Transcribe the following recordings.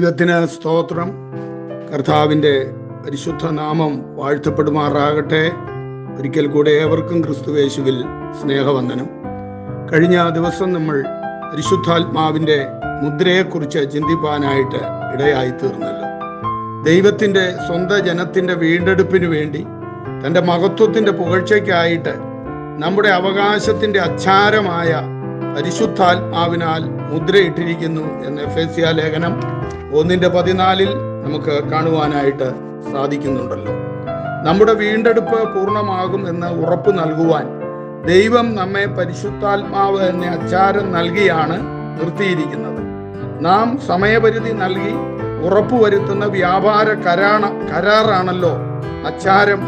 ദൈവത്തിന് സ്തോത്രം. കർത്താവിന്റെ പരിശുദ്ധ നാമം വാഴ്ത്തപ്പെടുമാറാകട്ടെ. ഒരിക്കൽ കൂടെ ഏവർക്കും ക്രിസ്തുവേശുവിൽ സ്നേഹവന്ദനം. കഴിഞ്ഞ ദിവസം നമ്മൾ പരിശുദ്ധാത്മാവിന്റെ മുദ്രയെക്കുറിച്ച് ചിന്തിപ്പാനായിട്ട് ഇടയായി തീർന്നല്ലോ. ദൈവത്തിന്റെ സ്വന്തം ജനത്തിന്റെ വീണ്ടെടുപ്പിന് വേണ്ടി തന്റെ മഹത്വത്തിന്റെ പുകഴ്ചയ്ക്കായിട്ട് നമ്മുടെ അവകാശത്തിന്റെ അച്ചാരമായ പരിശുദ്ധാത്മാവിനാൽ മുദ്രയിട്ടിരിക്കുന്നു എന്ന് എഫ് എസ് ലേഖനം ഒന്നിന്റെ പതിനാലിൽ നമുക്ക് കാണുവാനായിട്ട് സാധിക്കുന്നുണ്ടല്ലോ. നമ്മുടെ വീണ്ടെടുപ്പ് പൂർണമാകും എന്ന് ഉറപ്പ് നൽകുവാൻ ദൈവം നമ്മെ പരിശുദ്ധാത്മാവ് എന്ന അച്ചാരം നൽകിയാണ് നിർത്തിയിരിക്കുന്നത്. നാം സമയപരിധി നൽകി ഉറപ്പുവരുത്തുന്ന വ്യാപാര കരാണ കരാറാണല്ലോ അച്ചാരം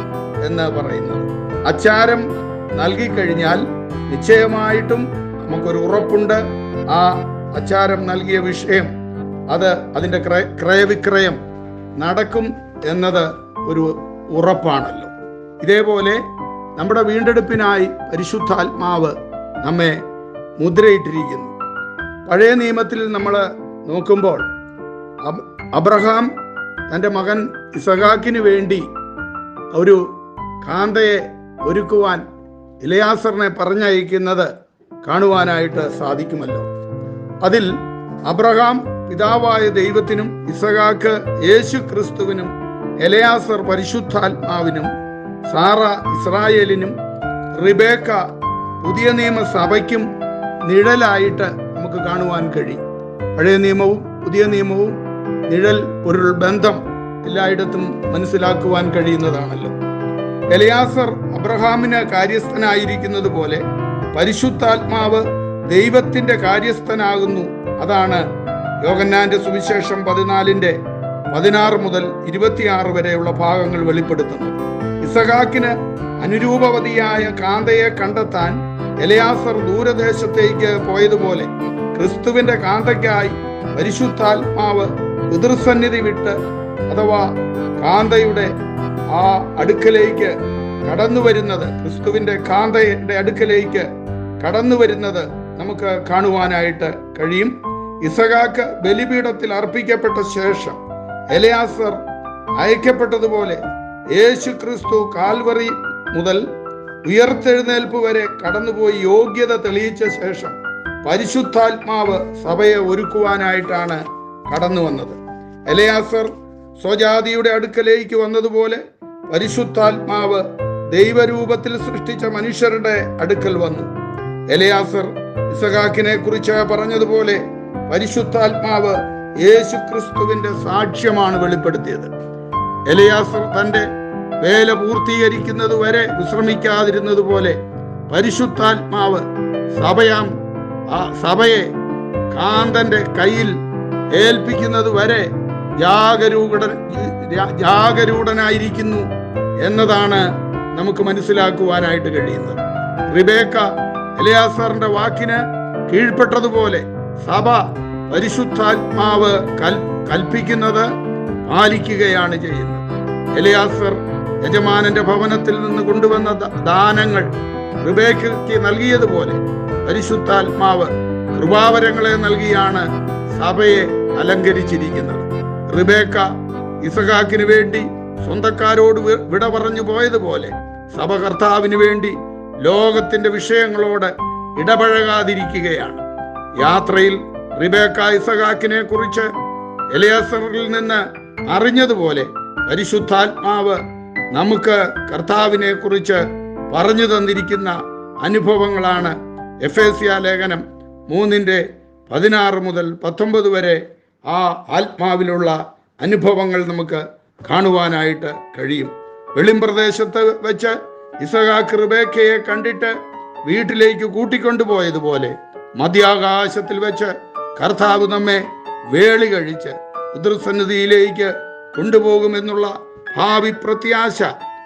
എന്ന് പറയുന്നത്. അച്ചാരം നൽകിക്കഴിഞ്ഞാൽ നിശ്ചയമായിട്ടും നമുക്കൊരു ഉറപ്പുണ്ട്. ആ അച്ചാരം നൽകിയ വിഷയം അത് അതിന്റെ ക്രയ ക്രയവിക്രയം നടക്കും എന്നത് ഒരു ഉറപ്പാണല്ലോ. ഇതേപോലെ നമ്മുടെ വീണ്ടെടുപ്പിനായി പരിശുദ്ധാത്മാവ് നമ്മെ മുദ്രയിട്ടിരിക്കുന്നു. പഴയ നിയമത്തിൽ നമ്മൾ നോക്കുമ്പോൾ അബ്രഹാം തന്റെ മകൻ ഇസഹാക്കിന് വേണ്ടി ഒരു കാന്തയെ ഒരുക്കുവാൻ ഇലയാസറിനെ പറഞ്ഞയക്കുന്നത് കാണുവാനായിട്ട് സാധിക്കുമല്ലോ. അതിൽ അബ്രഹാം പിതാവായ ദൈവത്തിനും ഇസഹാക്ക് യേശു ക്രിസ്തുവിനും എലയാസർ പരിശുദ്ധാത്മാവിനും സാറ ഇസ്രായേലിനും റിബേക്ക പുതിയ നിയമസഭയ്ക്കും നിഴലായിട്ട് നമുക്ക് കാണുവാൻ കഴിയും. പഴയ നിയമവും പുതിയ നിയമവും നിഴൽ ഒരു ബന്ധം എല്ലായിടത്തും മനസ്സിലാക്കുവാൻ കഴിയുന്നതാണല്ലോ. എലയാസർ അബ്രഹാമിന് കാര്യസ്ഥനായിരിക്കുന്നത് പോലെ പരിശുദ്ധാത്മാവ് ദൈവത്തിന്റെ കാര്യസ്ഥനാകുന്നു. അതാണ് യോഗന്നാന്റെ സുവിശേഷം പതിനാലിന്റെ പതിനാറ് മുതൽ ഇരുപത്തിയാറ് വരെയുള്ള ഭാഗങ്ങൾ വെളിപ്പെടുത്തുന്നത്. ഇസഹാക്കിന് അനുരൂപവതിയായ കാന്തയെ കണ്ടെത്താൻ എലയാസർ ദൂരദേശത്തേക്ക് പോയതുപോലെ ക്രിസ്തുവിന്റെ കാന്തയ്ക്കായി പരിശുദ്ധാത്മാവ് പിതൃസന്നിധി വിട്ട് അഥവാ കാന്തയുടെ ആ അടുക്കലേക്ക് കടന്നു വരുന്നത് ക്രിസ്തുവിന്റെ കാന്തയുടെ അടുക്കലേക്ക് കടന്നു വരുന്നത് നമുക്ക് കാണുവാനായിട്ട് കഴിയും. ഇസഹാക്ക് ബലിപീഠത്തിൽ അർപ്പിക്കപ്പെട്ട ശേഷം എലയാസർ അയക്കപ്പെട്ടതുപോലെ യേശു ക്രിസ്തു കാൽവറി മുതൽ ഉയർത്തെഴുന്നേൽപ്പ് വരെ കടന്നുപോയി യോഗ്യത തെളിയിച്ച ശേഷം പരിശുദ്ധാത്മാവ് സഭയെ ഒരുക്കുവാനായിട്ടാണ് കടന്നു വന്നത്. എലയാസർ സ്വജാതിയുടെ അടുക്കലേക്ക് വന്നതുപോലെ പരിശുദ്ധാത്മാവ് ദൈവരൂപത്തിൽ സൃഷ്ടിച്ച മനുഷ്യരുടെ അടുക്കൽ വന്നു. എലയാസർ ഇസഹാക്കിനെ കുറിച്ച് പറഞ്ഞതുപോലെ പരിശുദ്ധാത്മാവ് യേശു ക്രിസ്തുവിന്റെ സാക്ഷ്യമാണ് വെളിപ്പെടുത്തിയത്. എലയാസർ തന്റെ വേല പൂർത്തീകരിക്കുന്നത് വരെ വിശ്രമിക്കാതിരുന്നത് പോലെ പരിശുദ്ധാത്മാവ് സഭയാം ആ സഭയെ കാന്തന്റെ കയ്യിൽ ഏൽപ്പിക്കുന്നത് വരെ ജാഗരൂകട ജാഗരൂഢനായിരിക്കുന്നു എന്നതാണ് നമുക്ക് മനസ്സിലാക്കുവാനായിട്ട് കഴിയുന്നത്. റിബേക്ക എലയാസറിന്റെ വാക്കിന് കീഴ്പ്പെട്ടതുപോലെ സഭ പരിശുദ്ധാത്മാവ് കൽ കൽപ്പിക്കുന്നത് പാലിക്കുകയാണ് ചെയ്യുന്നത്. എലയാസർ യജമാനന്റെ ഭവനത്തിൽ നിന്ന് കൊണ്ടുവന്ന ദാനങ്ങൾ റിബേക്കയ്ക്ക് നൽകിയതുപോലെ പരിശുദ്ധാത്മാവ് കൃപാവരങ്ങളെ നൽകിയാണ് സഭയെ അലങ്കരിച്ചിരിക്കുന്നത്. റിബേക്ക ഇസഹാക്കിന് വേണ്ടി സ്വന്തക്കാരോട് വിട പറഞ്ഞു പോയതുപോലെ സഭ കർത്താവിന് വേണ്ടി ലോകത്തിന്റെ വിഷയങ്ങളോട് ഇടപഴകാതിരിക്കുകയാണ്. യാത്രയിൽ റിബേക്ക കുറിച്ച് എലിയാസറിൽ നിന്ന് അറിഞ്ഞതുപോലെ പരിശുദ്ധാത്മാവ് നമുക്ക് കർത്താവിനെ കുറിച്ച് പറഞ്ഞു തന്നിരിക്കുന്ന അനുഭവങ്ങളാണ് എഫ് എഫേസ്യ ലേഖനം മൂന്നിന്റെ പതിനാറ് മുതൽ പത്തൊമ്പത് വരെ ആ ആത്മാവിലുള്ള അനുഭവങ്ങൾ നമുക്ക് കാണുവാനായിട്ട് കഴിയും. വെളിമ്പ്രദേശത്ത് വെച്ച് ഇസഹാക്ക് റിബേക്കയെ കണ്ടിട്ട് വീട്ടിലേക്ക് കൂട്ടിക്കൊണ്ടുപോയതുപോലെ മധ്യാകാശത്തിൽ വെച്ച് കർത്താവ് നമ്മെ വേളി കഴിച്ച് പിതൃസന്നിധിയിലേക്ക് കൊണ്ടുപോകുമെന്നുള്ള ഭാവി പ്രത്യാശ.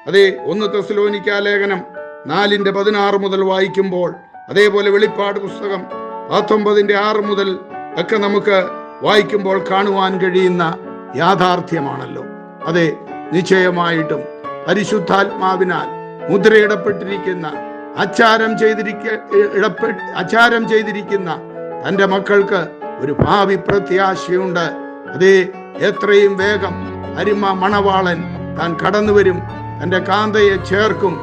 അതെ ഒന്ന് തെസലോനിക്ക ലേഖനം നാലിന്റെ പതിനാറ് മുതൽ വായിക്കുമ്പോൾ അതേപോലെ വെളിപ്പാട് പുസ്തകം പത്തൊമ്പതിന്റെ ആറ് മുതൽ ഒക്കെ നമുക്ക് വായിക്കുമ്പോൾ കാണുവാൻ കഴിയുന്ന യാഥാർത്ഥ്യമാണല്ലോ. അതെ നിശ്ചയമായിട്ടും പരിശുദ്ധാത്മാവിനാൽ മുദ്രയിടപ്പെട്ടിരിക്കുന്ന അച്ചാരം ചെയ്തിരിക്ക അച്ചാരം ചെയ്തിരിക്കുന്ന തന്റെ മക്കൾക്ക് ഒരു ഭാവി പ്രത്യാശയുണ്ട്. അതേ എത്രയും വേഗം അരിമ മണവാളൻ താൻ കടന്നു വരും. തന്റെ കാന്തയെ ചേർക്കും.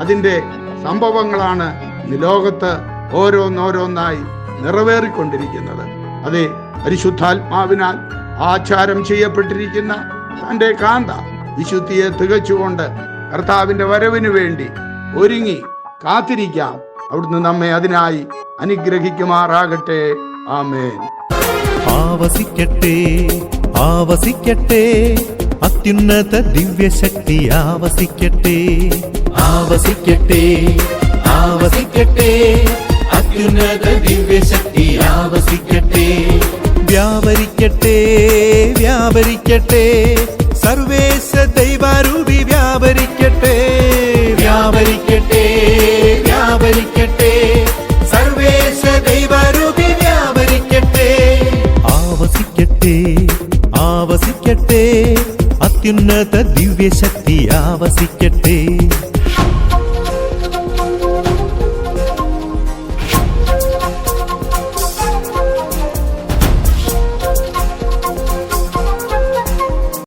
അതിന്റെ സംഭവങ്ങളാണ് ഇന്ന് ലോകത്ത് ഓരോന്നോരോന്നായി നിറവേറിക്കൊണ്ടിരിക്കുന്നത്. അതെ പരിശുദ്ധാത്മാവിനാൽ ആചാരം ചെയ്യപ്പെട്ടിരിക്കുന്ന തന്റെ കാന്ത വിശുദ്ധിയെ തികച്ചുകൊണ്ട് കർത്താവിന്റെ വരവിനു വേണ്ടി ഒരുങ്ങി കാത്തിരിക്കാം. അവിടുന്ന് നമ്മെ അതിനായി അനുഗ്രഹിക്കുമാറാകട്ടെ. ആമേൻ. ആവസിക്കട്ടെ ആവസിക്കട്ടെ അത്യുന്നത ദിവ്യശക്തി ആവസിക്കട്ടെ. ആവസിക്കട്ടെ ആവസിക്കട്ടെ അത്യുന്നത ദിവ്യശക്തി ആവസിക്കട്ടെ. വ്യാപരിക്കട്ടെ വ്യാപരിക്കട്ടെ സർവേശ ദൈവാരൂപി വ്യാപരിക്കട്ടെ. വ്യാപരിക്കട്ടെ വ്യാപരിക്കട്ടെ. സർവേശ ദൈവാരൂപി വ്യാപരിക്കട്ടെ. ആവസിക്കട്ടെ ആവസിക്കട്ടെ. അത്യുന്നത ദിവ്യശക്തി ആവസിക്കട്ടെ.